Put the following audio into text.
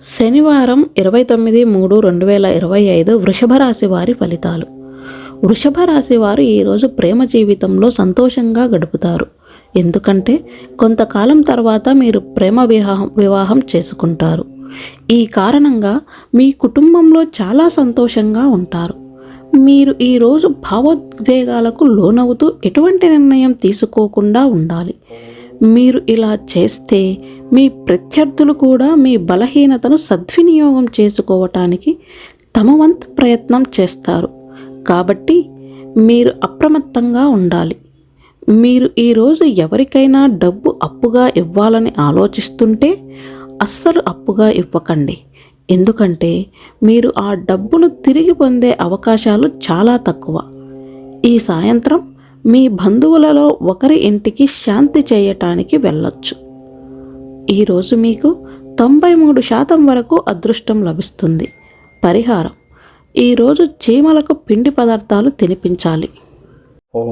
శనివారం ఇరవై తొమ్మిది మూడు రెండు వేల ఇరవై ఐదు వృషభ రాశి వారి ఫలితాలు. వృషభ రాశి వారు ఈరోజు ప్రేమ జీవితంలో సంతోషంగా గడుపుతారు. ఎందుకంటే కొంతకాలం తర్వాత మీరు ప్రేమ వివాహం వివాహం చేసుకుంటారు. ఈ కారణంగా మీ కుటుంబంలో చాలా సంతోషంగా ఉంటారు. మీరు ఈరోజు భావోద్వేగాలకు లోనవుతూ ఎటువంటి నిర్ణయం తీసుకోకుండా ఉండాలి. మీరు ఇలా చేస్తే మీ ప్రత్యర్థులు కూడా మీ బలహీనతను సద్వినియోగం చేసుకోవటానికి తమ వంతు ప్రయత్నం చేస్తారు. కాబట్టి మీరు అప్రమత్తంగా ఉండాలి. మీరు ఈరోజు ఎవరికైనా డబ్బు అప్పుగా ఇవ్వాలని ఆలోచిస్తుంటే అస్సలు అప్పుగా ఇవ్వకండి. ఎందుకంటే మీరు ఆ డబ్బును తిరిగి పొందే అవకాశాలు చాలా తక్కువ. ఈ సాయంత్రం మీ బంధువులలో ఒకరి ఇంటికి శాంతి చేయటానికి వెళ్ళొచ్చు. ఈరోజు మీకు తొంభై మూడు శాతం వరకు అదృష్టం లభిస్తుంది. పరిహారం. ఈరోజు చీమలకు పిండి పదార్థాలు తినిపించాలి. ఓ